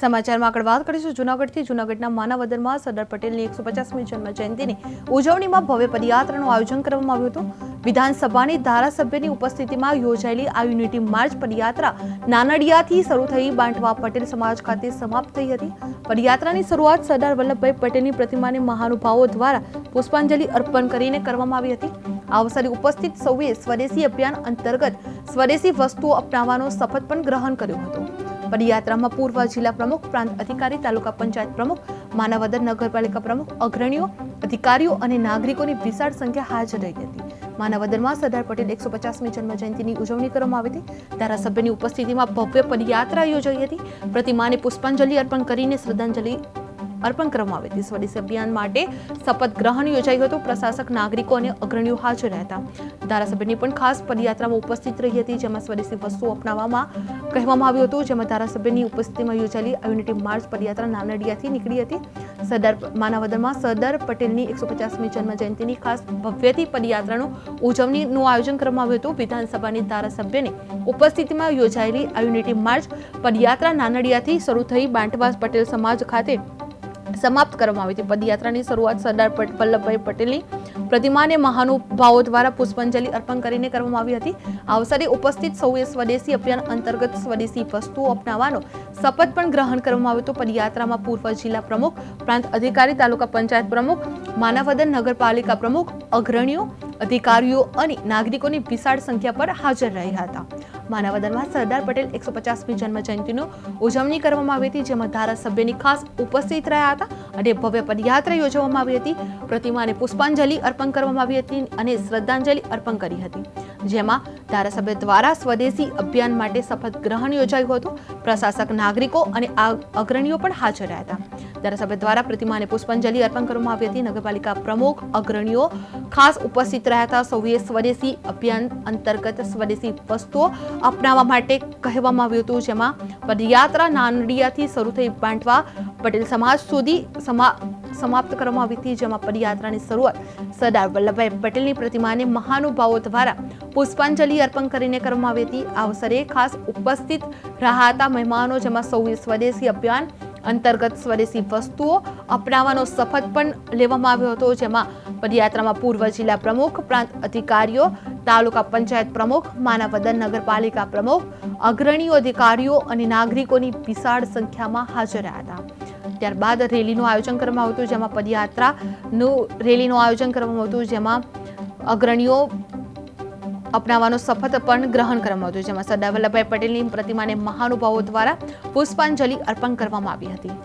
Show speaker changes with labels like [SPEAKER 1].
[SPEAKER 1] સમાચારમાં આગળ વાત કરીશું. જૂનાગઢથી જૂનાગઢના માનવદરમાં સરદાર પટેલની એકસો પચાસમી જન્મ જયંતિની ઉજવણીમાં ભવ્ય પદયાત્રાનું આયોજન કરવામાં આવ્યું હતું. વિધાનસભાની ધારાસભ્યની ઉપસ્થિતિમાં યોજાયેલી આ યુનિટી માર્ચ પદયાત્રા નાનડિયાથી શરૂ થઈ બાંટવા પટેલ સમાજ ખાતે સમાપ્ત થઈ હતી. પદયાત્રાની શરૂઆત સરદાર વલ્લભભાઈ પટેલની પ્રતિમાને મહાનુભાવો દ્વારા પુષ્પાંજલિ અર્પણ કરીને કરવામાં આવી હતી. આ અવસરે ઉપસ્થિત સૌએ સ્વદેશી અભિયાન અંતર્ગત સ્વદેશી વસ્તુઓ અપનાવવાનો શપથ પણ ગ્રહણ કર્યો હતો. પદયાત્રામાં પૂર્વ જિલ્લા પ્રમુખ, પ્રાંત અધિકારી, તાલુકા પંચાયત પ્રમુખ માનવદર નગરપાલિકા પ્રમુખ, અગ્રણીઓ, અધિકારીઓ અને નાગરિકોની વિશાળ સંખ્યા હાજર રહી હતી. માનવદરમાં સરદાર પટેલ એકસો પચાસમી જન્મ જયંતિની ઉજવણી કરવામાં આવી હતી. ધારાસભ્યની ઉપસ્થિતિમાં ભવ્ય પદયાત્રા યોજાઈ હતી. પ્રતિમાને પુષ્પાંજલિ અર્પણ કરીને શ્રદ્ધાંજલિ અર્પણ કરવામાં આવી હતી. સ્વદેશ અભિયાન માટે શપથ ગ્રહણ યોજાયું હતું. પ્રશાસક, નાગરિકો અને અગ્રણીઓ હાજર રહેતા. હતા ધારાસભ્યની પણ ખાસ પદયાત્રામાં ઉપસ્થિત રહી હતી, જેમાં સ્વદેશી વસ્તુઓ અપનાવવામાં કહેવામાં આવ્યું હતું. જેમાં ધારાસભ્યની ઉપસ્થિતિમાં યોજાયેલી યુનિટી માર્ચ પદયાત્રા નાનડિયાથી નીકળી હતી. સરદાર માનવદરમાં સરદાર પટેલની એકસો પચાસમી જન્મ જયંતિની ખાસ ભવ્યથી પદયાત્રાનું ઉજવણીનું આયોજન કરવામાં આવ્યું હતું. વિધાનસભાની ધારાસભ્યની ઉપસ્થિતિમાં યોજાયેલી આ યુનિટી માર્ચ પદયાત્રા નાનડિયાથી શરૂ થઈ બાંટવાસ પટેલ સમાજ ખાતે સમાપ્ત કરવામાં આવી હતી. પદયાત્રાની શરૂઆત સરદાર વલ્લભભાઈ પટેલની પ્રતિમાને મહાનુભાવો દ્વારા પુષ્પાંજલિ અર્પણ કરીને કરવામાં આવી હતી. આ અવસરે ઉપસ્થિત સૌએ સ્વદેશી અભિયાન અંતર્ગત સ્વદેશી વસ્તુઓ અપનાવવાનો શપથ પણ ગ્રહણ કરવામાં આવ્યો હતો. પદયાત્રામાં પૂર્વ જિલ્લા પ્રમુખ, પ્રાંત અધિકારી, તાલુકા પંચાયત પ્રમુખ, માનવદન નગરપાલિકા પ્રમુખ, અગ્રણીઓ અધિકારીઓ અને નાગરિકોની વિશાળ સંખ્યા પર હાજર રહ્યા હતા. માનવદનમાં સરદાર પટેલ એકસો પચાસમી જન્મ જયંતિનું ઉજવણી કરવામાં આવી હતી, જેમાં ધારાસભ્યની ખાસ ઉપસ્થિત રહ્યા હતા અને ભવ્ય પદયાત્રા યોજવામાં આવી હતી. પ્રતિમાને પુષ્પાંજલિ અર્પણ કરવામાં આવી હતી અને શ્રદ્ધાંજલિ અર્પણ કરી હતી. જેમાં ધારાસભ્ય દ્વારા સ્વદેશી અભિયાન માટે શપથ ગ્રહણ યોજાયું હતું. પ્રશાસક નાગરિકો અને અગ્રણીઓ પણ હાજર રહ્યા હતા. ધારાસભ્ય દ્વારા પ્રતિમાને પુષ્પાંજલિ અર્પણ કરવામાં આવી હતી. નગરપાલિકા પ્રમુખ, અગ્રણીઓ ખાસ ઉપસ્થિત રહ્યા હતા. સૌએ સ્વદેશી અભિયાન અંતર્ગત સ્વદેશી વસ્તુઓ અપનાવવા માટે કહેવામાં આવ્યું હતું, જેમાં પદયાત્રા નાનડિયાથી શરૂ થઈ બાંટવા પટેલ સમાજ સુધી સમા સમાપ્ત કરવામાં આવી હતી, જેમાં પદયાત્રાની શરૂઆત સરદાર વલ્લભભાઈ પટેલની પ્રતિમાને મહાનુભાવો દ્વારા પુષ્પાંજલિ અર્પણ કરીને કરવામાં આવી હતી. આ અવસરે ખાસ ઉપસ્થિત રહ્યા હતા મહેમાનો, જેમાં સૌએ સ્વદેશી અભિયાન અંતર્ગત સ્વદેશી વસ્તુઓ અપનાવવાનો શપથ પણ લેવામાં આવ્યો હતો, જેમાં પદયાત્રામાં પૂર્વ જિલ્લા પ્રમુખ, પ્રાંત અધિકારીઓ તાલુકા પંચાયત પ્રમુખ માનવદન નગરપાલિકા પ્રમુખ, અગ્રણીઓ અધિકારીઓ અને નાગરિકોની વિશાળ સંખ્યામાં હાજર રહ્યા હતા. ત્યારબાદ રેલીનું આયોજન કરવામાં હતું, જેમાં પદયાત્રાનું રેલીનું આયોજન કરવામાં હતું, જેમાં અગ્રણીઓ અપનાવવાનો શપથ પણ ગ્રહણ કરવામાં આવ્યું જેમાં સરદાર વલ્લભભાઈ પટેલની પ્રતિમાને મહાનુભાવો દ્વારા પુષ્પાંજલિ અર્પણ કરવામાં આવી હતી.